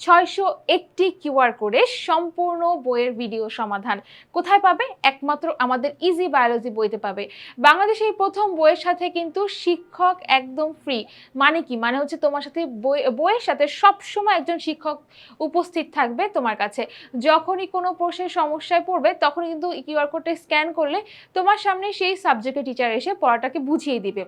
ছয়শো একটি কিউআর কোডে সম্পূর্ণ বইয়ের ভিডিও সমাধান কোথায় পাবে? একমাত্র আমাদের ইজি বায়োলজি বইতে পাবে। বাংলাদেশে এই প্রথম বইয়ের সাথে কিন্তু শিক্ষক একদম ফ্রি মানে কি? মানে হচ্ছে তোমার সাথে বই, বইয়ের সাথে সবসময় একজন শিক্ষক উপস্থিত থাকবে তোমার কাছে। যখনই কোনো প্রশ্নের সমস্যায় পড়বে তখন কিন্তু কিউআর কোডটা স্ক্যান করলে তোমার সামনে সেই সাবজেক্টের টিচার এসে পড়াটাকে বুঝিয়ে দিবে।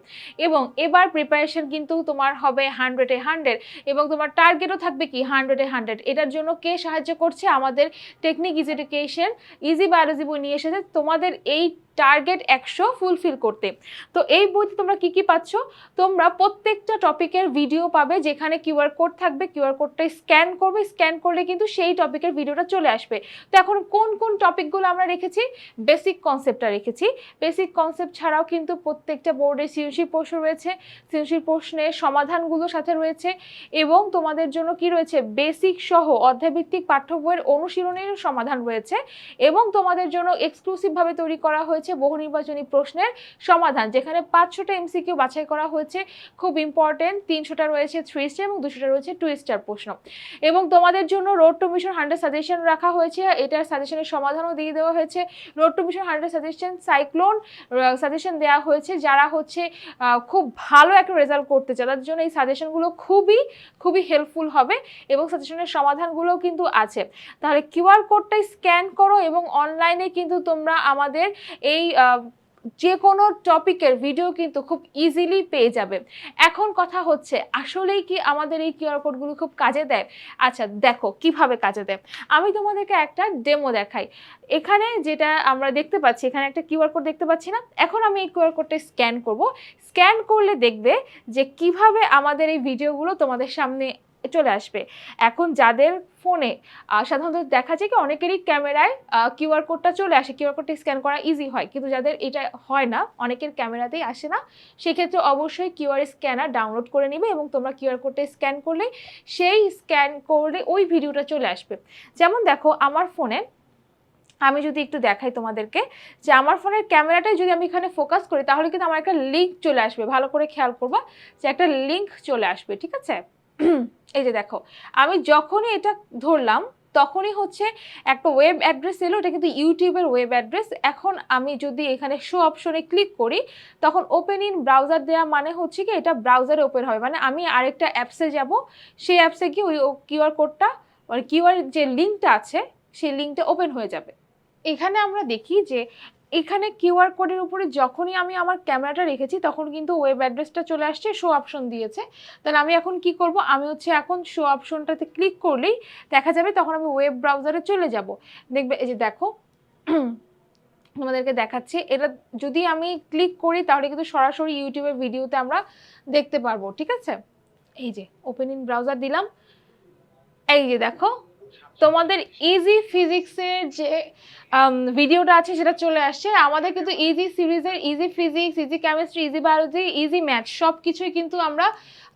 এবং এবার প্রিপারেশন কিন্তু তোমার হবে হান্ড্রেডে হান্ড্রেড এবং তোমার টার্গেটও থাকবে কি? হান্ড্রেডে হান্ড্রেড এটার জন্য কে সাহায্য করছে? আমাদের technique is education easy biology বই নিয়ে এসেছে। তোমাদের এই টার্গেট একশো ফুলফিল করতে। তো এই বইতে তোমরা কি কি পাচ্ছ? তোমরা প্রত্যেকটা টপিকের ভিডিও পাবে, যেখানে কিউআর কোড থাকবে কিউআর কোডটা স্ক্যান করবে স্ক্যান করলে কিন্তু সেই টপিকের ভিডিওটা চলে আসবে। তো এখন কোন কোন টপিকগুলো আমরা রেখেছি? বেসিক কনসেপ্টটা রেখেছি। বেসিক কনসেপ্ট ছাড়াও কিন্তু প্রত্যেকটা বোর্ডে সৃজনশীল প্রশ্ন রয়েছে। সৃজনশীল প্রশ্নের সমাধানগুলো সাথে রয়েছে। এবং তোমাদের জন্য কি রয়েছে? বেসিক সহ অধ্যায়ভিত্তিক পাঠ্য বইয়ের অনুশীলনের সমাধান রয়েছে। এবং তোমাদের জন্য এক্সক্লুসিভভাবে তৈরি করা হয়েছে বহু নির্বাচনী প্রশ্নের সমাধান, যেখানে পাঁচশোটা এমসিকিউ বাছাই করা হয়েছে। খুব ইম্পর্টেন্ট তিনশোটা রয়েছে থ্রি স্টার এবং দুশোটা রয়েছে টু স্টার প্রশ্ন। এবং তোমাদের জন্য road to mission hundred suggestion রাখা হয়েছে। এটার সাজেশনের সমাধানও দিয়ে দেওয়া হয়েছে। Road to mission hundred suggestion cyclone suggestion দেওয়া হয়েছে। যারা হচ্ছে খুব ভালো একটা রেজাল্ট করতে চায়, তাদের জন্য এই সাজেশনগুলো খুবই খুবই হেল্পফুল হবে এবং সাজেশনের সমাধানগুলোও কিন্তু আছে। তাহলে কিউআর কোডটা স্ক্যান করো এবং অনলাইনে কিন্তু তোমরা আমাদের এই যে কোনো টপিকের ভিডিও কিন্তু খুব ইজিলি পেয়ে যাবে। এখন কথা হচ্ছে, আসলেই কি আমাদের এই কিউআর কোডগুলো খুব কাজে দেয়? আচ্ছা দেখো, কীভাবে কাজে দেয়? আমি তোমাদেরকে একটা ডেমো দেখাই। এখানে যেটা আমরা দেখতে পাচ্ছি, এখানে একটা কিউআর কোড দেখতে পাচ্ছি না? এখন আমি এই কিউআর কোডটা স্ক্যান করব। স্ক্যান করলে দেখবে যে কীভাবে আমাদের এই ভিডিওগুলো তোমাদের সামনে চলে আসবে। এখন যাদের ফোনে সাধারণত দেখা যায় কি অনেকেরই ক্যামেরায় কিউআর কোডটা চলে আসে। কিউআর কোডটা স্ক্যান করা ইজি হয়। কিন্তু যাদের এটা হয় না, অনেকের ক্যামেরাতেই আসে না। সেক্ষেত্রে অবশ্যই কিউআর স্ক্যানার ডাউনলোড করে নিবে এবং তোমরা কিউআর কোডটা স্ক্যান করলে সেই স্ক্যান করলে ওই ভিডিওটা চলে আসবে। যেমন দেখো, আমার ফোনে আমি যদি একটু দেখাই তোমাদেরকে, যে আমার ফোনের ক্যামেরাটাই যদি আমি এখানে ফোকাস করি, তাহলে কিন্তু আমার একটা লিঙ্ক চলে আসবে। ভালো করে খেয়াল করবা যে একটা লিঙ্ক চলে আসবে, ঠিক আছে? এই যে দেখো, আমি যখনই এটা ধরলাম, তখনই হচ্ছে একটা ওয়েব অ্যাড্রেস এলো, এটা কিন্তু ইউটিউবের ওয়েব অ্যাড্রেস এখন আমি যদি এখানে শো অপশনে ক্লিক করি, তখন ওপেন ইন ব্রাউজার দেওয়া মানে হচ্ছে কি, এটা ব্রাউজারে ওপেন হবে। মানে আমি আরেকটা অ্যাপসে যাব, সেই অ্যাপসে গিয়ে ওই কিউআর কোডটা মানে কিউআর যে লিঙ্কটা আছে, সেই লিঙ্কটা ওপেন হয়ে যাবে। এখানে আমরা দেখি যে এখানে কিউআর কোডের উপরে যখনই আমি আমার ক্যামেরাটা রেখেছি, তখন কিন্তু ওয়েব অ্যাড্রেসটা চলে আসছে শো অপশন দিয়েছে। তাহলে আমি এখন কি করব? আমি হচ্ছে এখন শো অপশনটাতে ক্লিক করলেই দেখা যাবে তখন আমি ওয়েব ব্রাউজারে চলে যাব। দেখবে, এই যে দেখো, তোমাদেরকে দেখাচ্ছে, এটা যদি আমি ক্লিক করি তাহলে কিন্তু সরাসরি ইউটিউবের ভিডিওতে আমরা দেখতে পারব, ঠিক আছে? এই যে ওপেন ইন ব্রাউজার দিলাম। এই যে দেখো তোমাদের ইজি ফিজিক্সের যে ভিডিওটা আছে সেটা চলে আসছে। আমাদের কিন্তু ইজি সিরিজের easy physics easy chemistry easy biology easy math সব কিছুই কিন্তু আমরা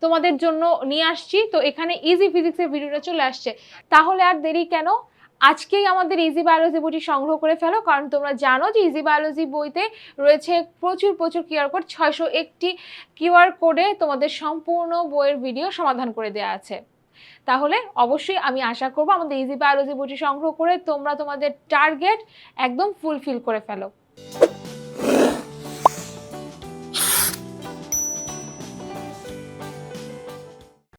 তোমাদের জন্য নিয়ে আসছি। তো এখানে ইজি ফিজিক্সের ভিডিওটা চলে আসছে। তাহলে আর দেরি কেন? আজকেই আমাদের ইজি বায়োলজি বইটি সংগ্রহ করে ফেলো, কারণ তোমরা জানো যে ইজি বায়োলজি বইতে রয়েছে প্রচুর প্রচুর কিউআর কোড ছয়শো একটি কিউআর কোডে তোমাদের সম্পূর্ণ বইয়ের ভিডিও সমাধান করে দেওয়া আছে। তাহলে অবশ্যই আমি আশা করব আমাদের ইজি বায়োলজি বইটি সংগ্রহ করে তোমরা তোমাদের টার্গেট একদম ফুলফিল করে ফেলো।